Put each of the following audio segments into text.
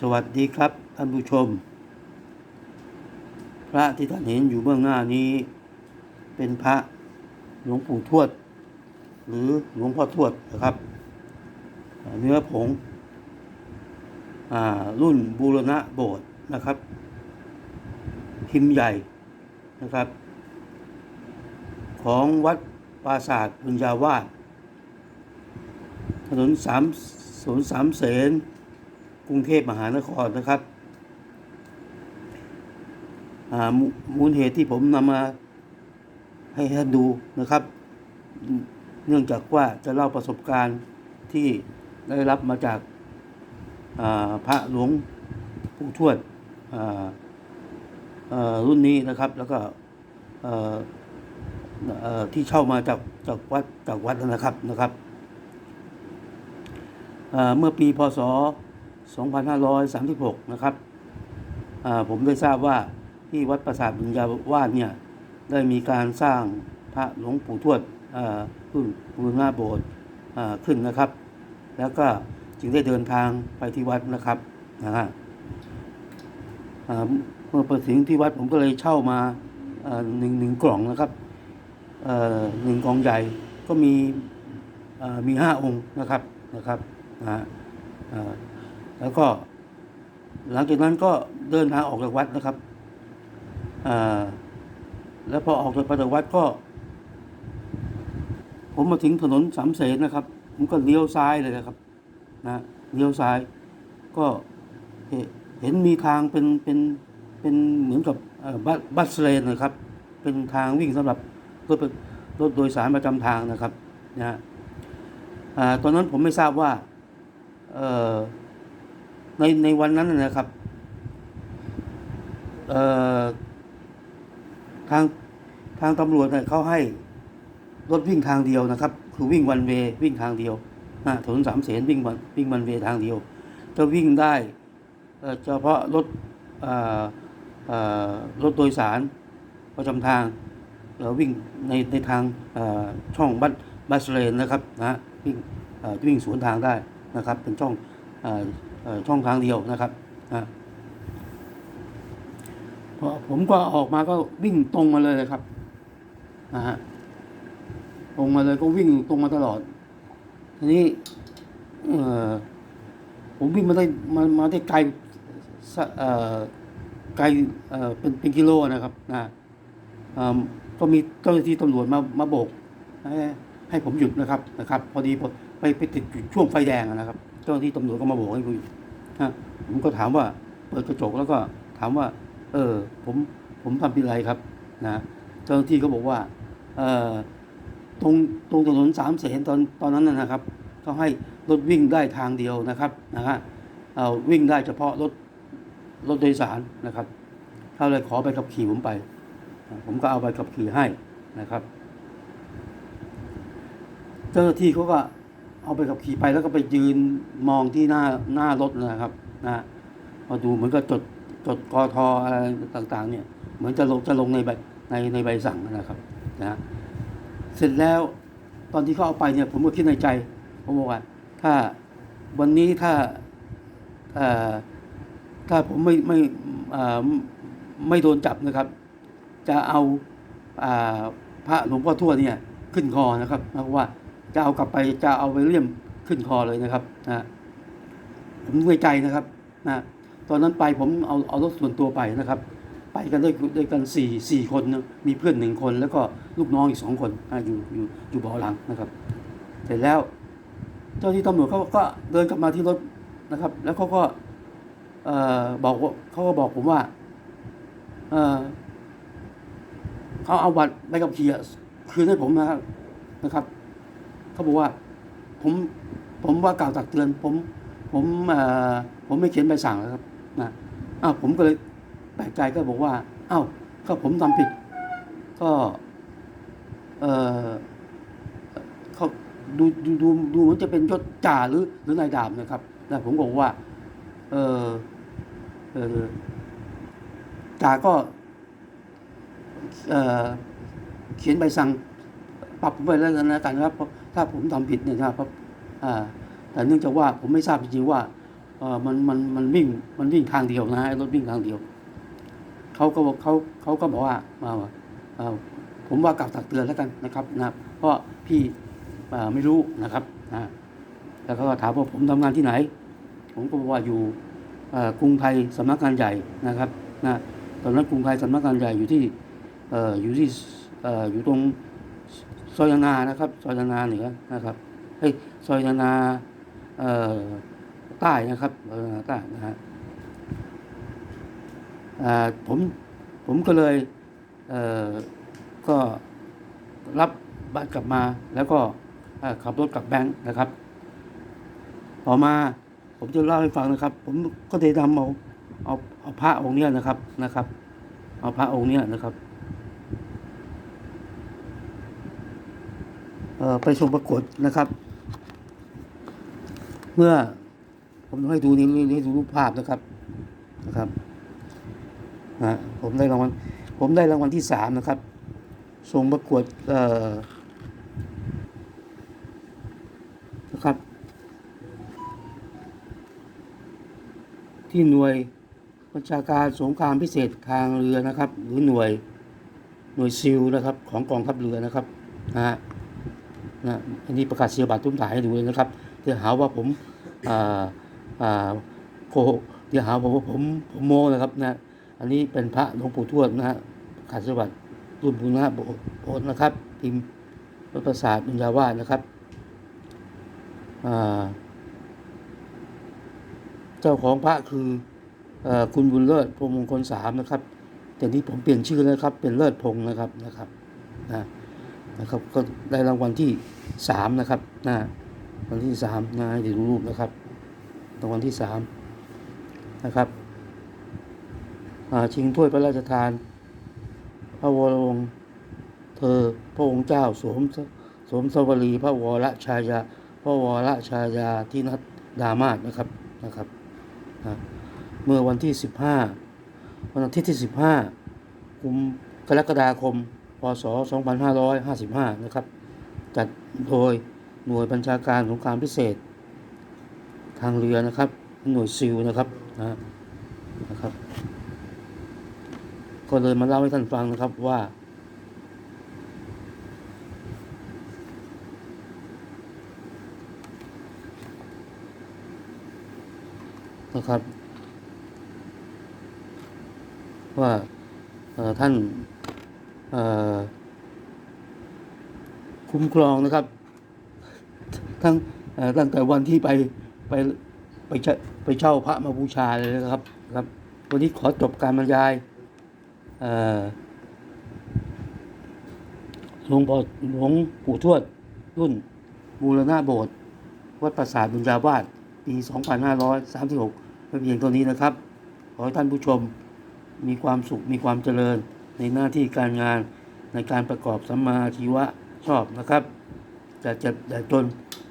สวัสดีครับท่านผู้ชม พระที่ท่านเห็นอยู่เบื้องหน้านี้ เป็นพระหลวงปู่ทวด หรือหลวงพ่อทวดนะครับ เนื้อผงอรุ่นบูรณะโบสถ์นะครับ พิมพ์ใหญ่นะครับ ของวัดปราสาทบุญญาวาสถนนสามศูนย์สามเสน กรุงเทพมหานครนะครับมูลเหตุที่ผมนำมาให้ท่านดูนะครับ เนื่องจากว่าจะเล่าประสบการณ์ที่ได้รับมาจากาพระหลวงปู่ทวดอ่าเอ่อรุ่นนี้นะครับ แล้วก็ที่เช่ามาจากจากวัดจากวัดนะครับนะครับเอ่อเมื่อปีพศ 2536 นะครับผมได้ทราบว่าที่วัดปราสาทบุญญาวาสเนี่ยได้มีการสร้างพระหลวงปู่ทวดอ่าขึ้นบูรณะโบสถ์ขึ้นนะครับ แล้วก็จึงได้เดินทางไปที่วัดนะครับนะฮะเมื่อไปถึงที่วัดผมก็เลยเช่ามาหนึ่งหนึ่งกล่องนะครับหนึ่งกล่องใหญ่ก็มีมีห้าองค์นะครับนะครับนะฮะ แล้วก็ หลังจากนั้นก็เดินทางออกจากวัดนะครับแล้วพอออกจากพระตัวัดก็ ผมมาถึงถนนสามเสนนะครับ ผมก็เลี้ยวซ้ายเลยนะครับ นะเลี้ยวซ้าย ก็เห็นมีทางเป็นเป็นเป็นเหมือนกับบัสบัสเลนนะครับ เป็นทางวิ่งสำหรับรถรถโดยสารประจำทางนะครับนะฮะตอนนั้นผมไม่ทราบว่าเออ ในในวันนั้นนะครับเอ่อทางทางตำรวจเนี่ยเขาให้รถวิ่งทางเดียวนะครับ คือวิ่งวันเววิ่งทางเดียวนะถนนสามเสนวิ่งวันวิ่งวันเวทางเดียว จะวิ่งได้เฉพาะรถเอ่อเอ่อรถโดยสารประจำทางเอ่อวิ่งในในทางช่องบัสบัสเลนนะครับนะวิ่งวิ่งสวนทางได้นะครับ เป็นช่อง ช่องทางเดียวนะครับนะพอผมก็ออกมาก็วิ่งตรงมาเลยนะครับนะฮะตรงมาเลยก็วิ่งตรงมาตลอด ทีนี้ผมวิ่งมาได้มามาได้ไกลไกลเป็นเป็นกิโลนะครับนะก็มีเจ้าหน้าที่ตำรวจมามาโบกให้ผมหยุดนะครับนะครับ พอดีไปไปติดช่วงไฟแดงนะครับ เจ้าหน้าที่ตำรวจก็มาโบกให้ผมหยุดฮะผมก็ถามว่าเปิดกระจกแล้วก็ถามว่า เออ ผมผมทำผิดอะไรครับนะเจ้าหน้าที่ก็บอกว่าเออตรงตรงถนนสามเสนตอนตอนนั้นนะนะครับเขาให้รถวิ่งได้ทางเดียวนะครับนะฮะเอาวิ่งได้เฉพาะรถรถโดยสารนะครับเขาเลยขอไปขับขี่ผมไป ผมก็เอาไปขับขี่ให้นะครับ เจ้าหน้าที่เขาก็ เอาไปขับขี่ไปแล้วก็ไปยืนมองที่หน้าหน้ารถนะครับนะมาดูเหมือนกับจดจดกอทออะไรต่างๆ เนี่ย เหมือนจะลงจะลงในใบในในใบสั่งนะครับนะเสร็จแล้วตอนที่เขาเอาไปเนี่ย ผมก็คิดในใจผมบอกว่า ถ้าวันนี้ถ้าถ้าผมไม่ไม่ไม่โดนจับนะครับ จะเอาอ่าพระหลวงพ่อทวดเนี่ย ขึ้นคอนะครับเพราะว่า จะเอากลับไปจะเอาไปเลี่ยมขึ้นคอเลยนะครับนะผมไว้ใจนะครับนะตอนนั้นไปผมเอาเอารถส่วนตัวไปนะครับ ไปกันด้วยด้วยกันสี่สี่คนนะมีเพื่อนหนึ่งคน แล้วก็ลูกน้องอีกสองคนนะอยู่อยู่อยู่เบาะหลังนะครับ เสร็จแล้ว เจ้าที่ตำรวจเขาก็เดินกลับมาที่รถนะครับ แล้วเขาก็เอ่อบอกเขาก็บอกผมว่าเอ่อเขาเอาบัตรใบขับขี่คืนให้ผมนะครับนะครับ เขาบอกว่าผมผมว่ากล่าวตักเตือน ผมผมผมไม่เขียนใบสั่งแล้วครับนะอ้าวผมก็เลยแปลกใจก็บอกว่าอ้าวก็ผมทำผิด ก็เออเขาดูดูดูดูเหมันจะเป็นยศจ่าหรือหรือนายดาบนะครับแล้วผมก็บอกว่า เออเออจ่าก็เออเขียนใบสั่งปรับไปแล้วกันนะครับ ถ้าผมทำผิดเนี่ยนะครับแต่เนื่องจากว่าผมไม่ทราบจริงๆว่ามันมันมันวิ่งมันวิ่งทางเดียวนะฮะรถวิ่งทางเดียวเขาก็บอกเขาเขาก็บอกว่าเอ่อเอ่อผมว่ากล่าวตักเตือนแล้วกันนะครับนะเพราะพี่ไม่รู้นะครับนะแล้วก็ถามว่าผมทำงานที่ไหน ผมก็บอกว่าอยู่กรุงไทยสำนักงานใหญ่นะครับนะตอนนั้นกรุงไทยสำนักงานใหญ่อยู่ที่อยู่ที่อยู่ตรง ซอยนานะครับ ซอยนาเหนือนะครับเฮ้ยซอยนาเอ่อใต้นะครับซอยนาใต้นะฮะผมผมก็เลยเอ่อก็รับบัตรกลับมาแล้วก็ขับรถกลับแบงค์นะครับ ต่อมาผมจะเล่าให้ฟังนะครับ ผมก็ได้นำเอาเอาเอาพระองค์เนี้ยนะครับนะครับ เอาพระองค์เนี้ยนะครับเอ่อ ไปชมปรากฏนะครับ เมื่อผมให้ดูนี่ให้ดูรูปภาพนะครับนะครับนะผมได้รางวัลผมได้รางวัลที่สามนะครับส่งประกวดนะครับ ที่หน่วยบัญชาการสงครามพิเศษทางเรือนะครับ หรือหน่วยหน่วยซิลนะครับ ของกองทัพเรือนะครับนะฮะ นะอันนี้ประกาศเสียบัตรตุ้มถ่ายให้ดูเลยนะครับเดี๋ยวหาว่าผมอ่าอ่าโกหกเดี๋ยวหาผมว่าผมผมโมนะครับนะอันนี้เป็นพระหลวงปู่ทวดนะฮะประกาศเสียบัตรรุ่นบุญนาโบโบนะครับพิมพ์วัดประสาทบุญญาวาสนะครับอ่าเจ้าของพระคืออคุณบุญเลิศพรหมงคลสามนะครับแต่นี้ผมเปลี่ยนชื่อแล้วครับ เป็นเลิศพงศ์นะครับนะครับนะ นะครับ ก็ได้รางวัลที่สามนะครับนะรางวัลที่สามนะให้ดูรูปนะครับรางวัลที่สามนะครับชิงถ้วยพระราชทาน พระวรวงศ์เธอพระองค์เจ้าสวมสวมสวรีพระวรชายาพระวรชายาที่นัดดามาศนะครับนะครับเมื่อวันที่ 15 วันอาทิตย์ที่ 15กุมกรกฎาคม พศ 2555 นะครับ จัดโดยหน่วยบัญชาการสงครามพิเศษ ทางเรือนะครับ หน่วยซิลนะครับนะนะครับ ก็เลยมาเล่าให้ท่านฟังนะครับว่านะครับ ว่าท่าน คุ้มครองนะครับ ทั้งตั้งแต่วันที่ไปไปไปเช่าไปเช่าพระมาบูชาเลยนะครับครับ วันนี้ขอจบการบรรยายหลวงพ่อหลวงปู่ทวดรุ่นบูรณะโบสถ์วัดปราสาทบุญญาวาสปี 2536เป็นเพียงตัวนี้นะครับ ขอให้ท่านผู้ชมมีความสุขมีความเจริญ ในหน้าที่การงานในการประกอบสัมมาชีวะชอบนะครับจะเจ็บอย่จน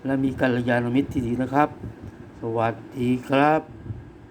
และมีกัลยาณมิตรที่ดีนะครับ สวัสดีครับ